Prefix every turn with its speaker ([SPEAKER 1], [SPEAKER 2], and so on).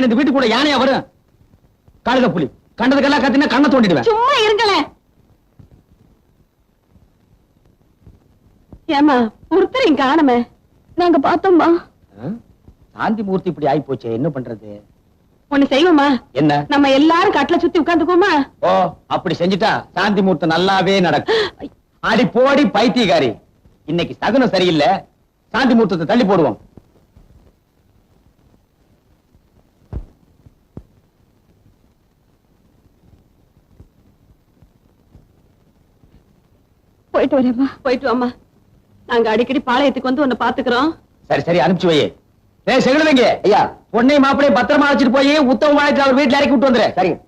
[SPEAKER 1] இனிமே இந்த வீட்டுக்கு கூட யானையா வரும் கழுத புலி கண்டதுக்கெல்லாம் கத்தினா கண்ணை தோண்டிடுவேன்.
[SPEAKER 2] சும்மா இருங்களேன் ஏமா ஒருத்தரையும் காணுமே.
[SPEAKER 3] நாங்க பார்த்தோம்மா?
[SPEAKER 1] சாந்தி மூர்த்தி இப்படி ஆயி போச்சே என்ன பண்றது?
[SPEAKER 2] ஒண்ணு செய்வோமா
[SPEAKER 1] என்ன?
[SPEAKER 2] நம்ம எல்லாரும் கட்டில சுத்தி உட்காந்துக்குவோமா?
[SPEAKER 1] ஓ அப்படி செஞ்சுட்டா சாந்தி முகூர்த்தம் நல்லாவே நடக்கும். அடி போடி பைத்தியக்காரி. இன்னைக்கு சகுனம் சரியில்லை. சாந்தி முகூர்த்தத்தை தள்ளி போடுவோம்.
[SPEAKER 3] போயிட்டு வரேம்மா.
[SPEAKER 2] போயிட்டு வாமா நாங்க அடிக்கடி பாளையத்துக்கு வந்து உன்னை பாத்துக்கிறோம்.
[SPEAKER 1] சரி சரி அனுப்பிச்சு வையே ஏய் செகுலவங்க ஐயா பொண்ணை மாப்பிளையும் பத்திரமா வச்சுட்டு போய் உத்தம அவர் வீட்டுல இறக்கி விட்டு வந்துரு. சரிங்க